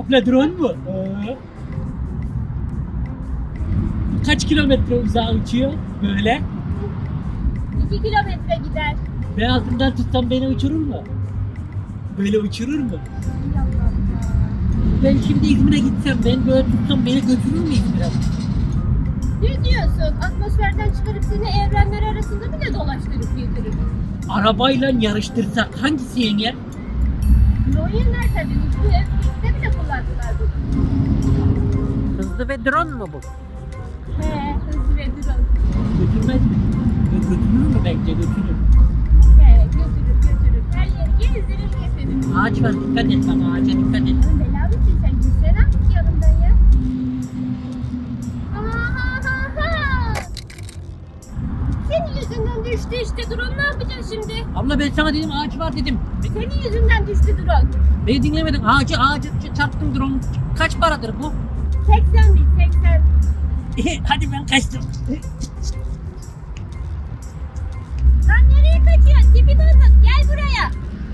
Abla drone mu? Ee. Kaç kilometre uzağa uçuyor böyle? 2 kilometre gider. Ben altından tutsam beni uçurur mu? Böyle uçurur mu? Ben şimdi İzmir'e gitsem ben böyle tutsam beni götürür mü İzmir'e? Ne diyorsun? Atmosferden çıkarıp seni evrenler arasında bile dolaştırıp götürür. Arabayla yarıştırsak hangisi yener? Noyunlar tabii. Bu Hızlı ve drone mu bu? He, hızlı ve drone. Götürmez mi? Gö- Götürür mü bence götürür. He, götürür götürür. Her yeri gezdirir getirir. Ağaç var dikkat et bak ağaca dikkat et. Lan bela mısın sen? Gitsene artık yanımdan ya. Ahahaha! Senin yüzünden düştü işte drone. Ne yapacağız şimdi? Abla ben sana dedim ağaç var dedim. Senin yüzünden düştü drone. Beni dinlemedin. Ağacı ağacı çarptım drone. Kaç paradır bu? え、はじめんかしと。